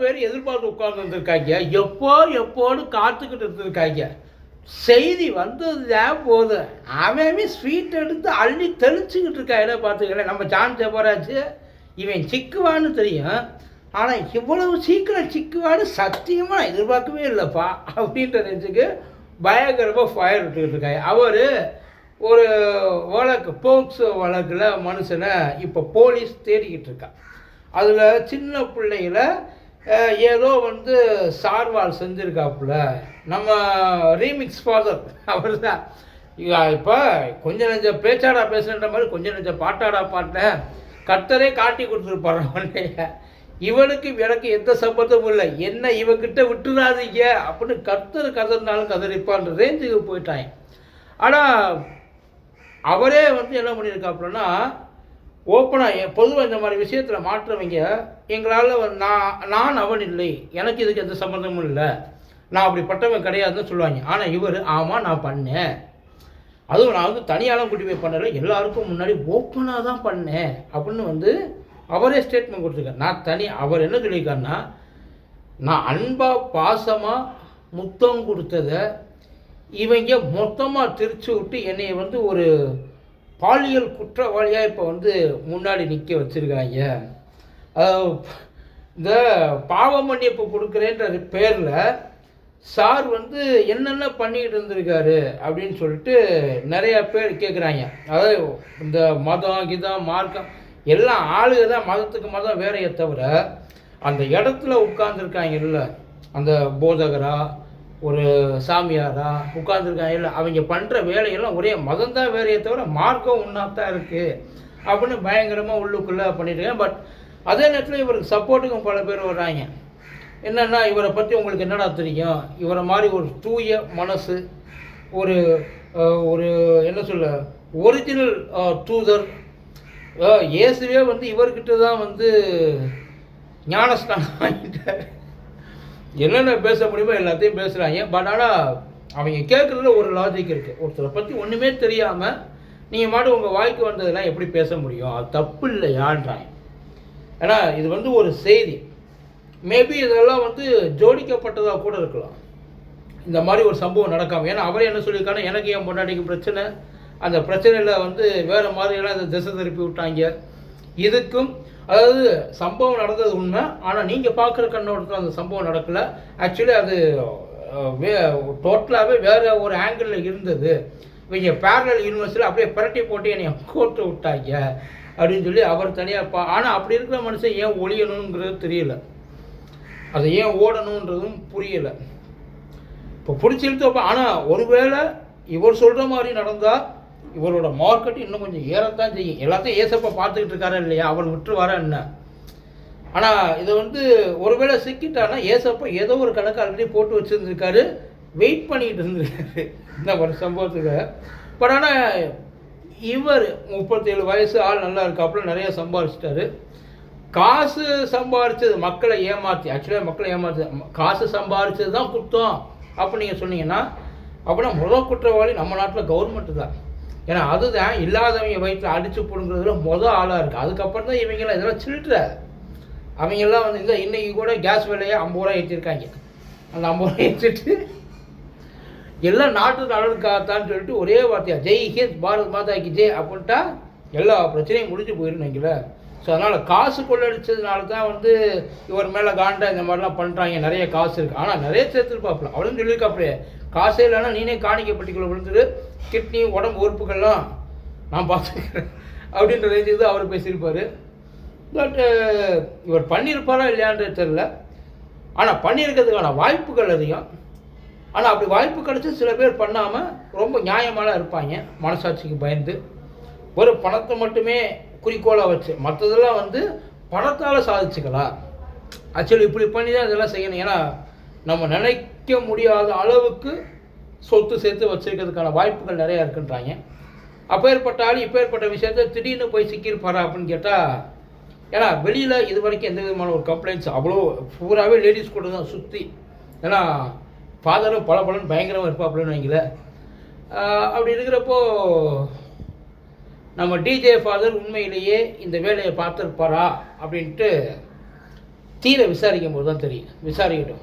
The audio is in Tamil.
பேர் எதிர்பார்த்து உட்கார்ந்து வந்திருக்காங்க. எப்போ எப்போன்னு காத்துக்கிட்டு இருந்திருக்காங்க. செய்தி வந்ததுதான் போதும். அவன் ஸ்வீட் எடுத்து அள்ளி தெளிச்சுக்கிட்டு இருக்காங்க பார்த்துக்கல நம்ம ஜான் ஜபராஜ் இவன் சிக்குவான்னு தெரியும். ஆனால் இவ்வளவு சீக்கிரம் சிக்குவான்னு சத்தியமாக நான் எதிர்பார்க்கவே இல்லைப்பா அப்படின்ற நினச்சிக்கு பயங்கரமாக ஃபயர் விட்டுக்கிட்டு இருக்காங்க. அவர் ஒரு வழக்கு போக்சோ வழக்கில் மனுஷனை இப்போ போலீஸ் தேடிக்கிட்டு இருக்கா அதில் சின்ன பிள்ளைகள ஏதோ வந்து சார்வால் செஞ்சுருக்காப்புல. நம்ம ரீமிக்ஸ் ஃபாதர் அவர் தான் இப்போ கொஞ்சம் நெஞ்ச பேச்சாடா பேசுகின்ற மாதிரி கொஞ்சம் நெஞ்ச பாட்டாடா பாட்டேன் கர்த்தரே காட்டி கொடுத்துருப்பாரு அவனைய இவனுக்கு எனக்கு எந்த சம்பந்தமும் இல்லை. என்ன இவன்கிட்ட விட்டுறாதீங்க அப்படின்னு கர்த்தர் கதறினாலும் கதறிப்பான்ற ரேஞ்சுக்கு போயிட்டாங்க. ஆனால் அவரே வந்து என்ன பண்ணியிருக்காப்புலன்னா ஓப்பனாக பொதுவாக இந்த மாதிரி விஷயத்தில் மாற்றவங்க எங்களால் நான் நான் அவன் இல்லை. எனக்கு இதுக்கு எந்த சம்மந்தமும் இல்லை. நான் அப்படிப்பட்டவன் கிடையாதுன்னு சொல்லுவாங்க. ஆனால் இவர் ஆமாம் நான் பண்ணேன். அதுவும் நான் வந்து தனியாலாம் கூட்டி போய் பண்ணலை. எல்லாருக்கும் முன்னாடி ஓப்பனாக தான் பண்ணேன். அப்படின்னு வந்து அவரே ஸ்டேட்மெண்ட் கொடுத்துருக்காரு. நான் தனி அவர் என்ன சொல்லியிருக்காருன்னா நான் அன்பாக பாசமாக முத்தம் கொடுத்ததை இவங்க மொத்தமாக திரிச்சு விட்டு என்னை வந்து ஒரு பாலியல் குற்றவாளியாக இப்போ வந்து முன்னாடி நிற்க வச்சுருக்காங்க. இந்த பாவ மன்னிப்பு கொடுக்குறேன்ற பேரில் சார் வந்து என்னென்ன பண்ணிக்கிட்டு இருந்திருக்காரு அப்படின்னு சொல்லிட்டு நிறைய பேர் கேட்குறாங்க அதாவது இந்த மதம் கிதம் மார்க்கம் எல்லாம் ஆளுக தான் மதத்துக்கு மதம் வேறையே தவிர அந்த இடத்துல உட்கார்ந்துருக்காங்கல்ல அந்த போதகரா ஒரு சாமியாரா உட்கார்ந்துருக்காங்க இல்லை அவங்க பண்ணுற வேலையெல்லாம் ஒரே மதந்தான் வேலையை தவிர மார்க்கம் ஒன்றாத்தான் தான் இருக்குது அப்படின்னு பயங்கரமாக உள்ளுக்குள்ளே பண்ணிட்டுருக்கேன் பட் அதே நேரத்தில் இவருக்கு சப்போர்ட்டுக்கும் பல பேர் வர்றாங்க. என்னென்னா இவரை பற்றி உங்களுக்கு என்னடா தெரியும்? இவரை மாதிரி ஒரு தூய மனசு ஒரு ஒரு என்ன சொல்ல ஒரிஜினல் தூதர் இயேசுவே வந்து இவர்கிட்ட தான் வந்து ஞானஸ்தானம் வாங்கிட்டார். என்னென்ன பேச முடியுமோ எல்லாத்தையும் பேசுகிறாங்க பட் ஆனால் அவங்க கேட்குறதுல ஒரு லாஜிக் இருக்குது ஒருத்தரை பற்றி ஒன்றுமே தெரியாமல் நீங்கள் மாட்டு உங்கள் வாய்க்கு வந்ததெல்லாம் எப்படி பேச முடியும்? அது தப்பு இல்லையான்றாங்க. ஏன்னா இது வந்து ஒரு செய்தி. மேபி இதெல்லாம் வந்து ஜோடிக்கப்பட்டதாக கூட இருக்கலாம். இந்த மாதிரி ஒரு சம்பவம் நடக்காமல் ஏன்னா அவரே என்ன சொல்லியிருக்காங்க எனக்கு என் பொண்டாட்டிக்கு பிரச்சனை. அந்த பிரச்சனையில் வந்து வேறு மாதிரியெல்லாம் இந்த திசை திருப்பி விட்டாங்க. இதுக்கும் அதாவது சம்பவம் நடந்தது உண்மை. ஆனால் நீங்கள் பார்க்குற கண்ணோட்டத்தில் அந்த சம்பவம் நடக்கலை. ஆக்சுவலி அது வே டோட்டலாகவே வேறு ஒரு ஆங்கிளில் இருந்தது. இவங்க பேரல் யூனிவர்ஸில் அப்படியே பிரட்டி போட்டு என்னை கோர்த்து விட்டாங்க. அப்படின்னு சொல்லி அவர் தனியாக பா ஆனால் அப்படி இருக்கிற மனுஷன் ஏன் ஒழியணுங்கிறது தெரியல. அது ஏன் ஓடணுன்றதும் புரியலை. இப்போ பிடிச்சிருத்து வைப்பேன் ஆனால் ஒருவேளை இவர் சொல்கிற மாதிரி நடந்தால் இவரோட மார்க்கெட் இன்னும் கொஞ்சம் ஏறத்தான் செய்யும். எல்லாத்தையும் ஏசப்பா பார்த்துக்கிட்டு இருக்காரா இல்லையா? அவர் விட்டுருவாரா என்ன? ஆனால் இதை வந்து ஒருவேளை சிக்கிட்டானா ஏசப்பா ஏதோ ஒரு கணக்கு ஆல்ரெடி போட்டு வச்சுருந்துருக்காரு. வெயிட் பண்ணிக்கிட்டு இருந்திருக்காரு. இந்த ஒரு சம்பவத்துக்கு. பட் ஆனால் இவர் முப்பத்தேழு வயசு ஆள் நல்லா இருக்காப்புல நிறைய சம்பாதிச்சிட்டாரு காசு சம்பாரிச்சது மக்களை ஏமாற்றி ஆக்சுவலாக மக்களை ஏமாத்து காசு சம்பாரிச்சது தான் குத்தம். அப்போ நீங்கள் சொன்னீங்கன்னா அப்படின்னா முதல் குற்றவாளி நம்ம நாட்டில் கவர்மெண்ட்டு தான். ஏன்னா அதுதான் இல்லாதவங்க வயிற்றில் அடிச்சு போடுங்கிறதுல மொதல் ஆளாக இருக்குது அதுக்கப்புறம் தான் இவங்கெல்லாம் இதெல்லாம் சில்ட்ர அவங்கெல்லாம் வந்து இந்த இன்றைக்கி கூட கேஸ் விலையை ஐம்பது ரூபா ஏற்றிருக்காங்க அந்த ஐம்பது ரூபா ஏற்றிட்டு எல்லாம் நாட்டு நலனுக்காகத்தான்னு சொல்லிட்டு ஒரே வார்த்தையாக ஜெய் ஹிந்த் பாரத் மாதா கி ஜெய் அப்படின்ட்டா எல்லா பிரச்சனையும் முடிஞ்சு போயிருந்தீங்களே ஸோ அதனால் காசு கொள்ளடிச்சதுனால தான் வந்து இவர் மேலே காண்டா இந்த மாதிரிலாம் பண்ணுறாங்க நிறைய காசு இருக்குது ஆனால் நிறைய சேர்த்துருப்பாப்புல அவளும் சொல்லியிருக்காப்புலே காசே இல்லைன்னா நீனே காணிக்கப்பட்டிக்குள்ள விழுந்துரு. கிட்னி உடம்பு உறுப்புகள்லாம் நான் பார்த்துக்கிறேன். அப்படின்ற ரேஞ்சுக்கு தான் அவர் பேசியிருப்பார். பட் uh, இவர் பண்ணியிருப்பாரா இல்லையான்றது தெரில ஆனால் பண்ணியிருக்கிறதுக்கான வாய்ப்புகள் அதிகம். ஆனால் அப்படி வாய்ப்பு கிடச்சி சில பேர் பண்ணாமல் ரொம்ப நியாயமாக இருப்பாங்க. மனசாட்சிக்கு பயந்து. ஒரு பணத்தை மட்டுமே குறிக்கோளாக வச்சு. மற்றதெல்லாம் வந்து பணத்தால் சாதிச்சுக்கலாம் ஆக்சுவலி இப்படி பண்ணி தான் இதெல்லாம் செய்யணும். ஏன்னா நம்ம நினைக்க முடியாத அளவுக்கு சொத்து சேர்த்து வச்சுருக்கிறதுக்கான வாய்ப்புகள் நிறையா இருக்குன்றாங்க. அப்பேற்பட்ட ஆள் இப்பேற்பட்ட விஷயத்த திடீர்னு போய் சிக்கியிருப்பாரா அப்படின்னு கேட்டால் ஏன்னா வெளியில் இது வரைக்கும் எந்த விதமான ஒரு கம்ப்ளைண்ட்ஸ் அவ்வளோ பூராவே லேடிஸ் கூட தான் சுற்றி ஏன்னா ஃபாதரும் பல பலன் பயங்கரமாக இருப்பாப்புலன்னு வைங்களேன். ஆஹ் அப்படி இருக்கிறப்போ நம்ம டிஜே ஃபாதர் உண்மையிலேயே இந்த வேலையை பார்த்துருப்பாரா அப்படின்ட்டு தீர விசாரிக்கும் போது தான் தெரியும். விசாரிக்கட்டும்.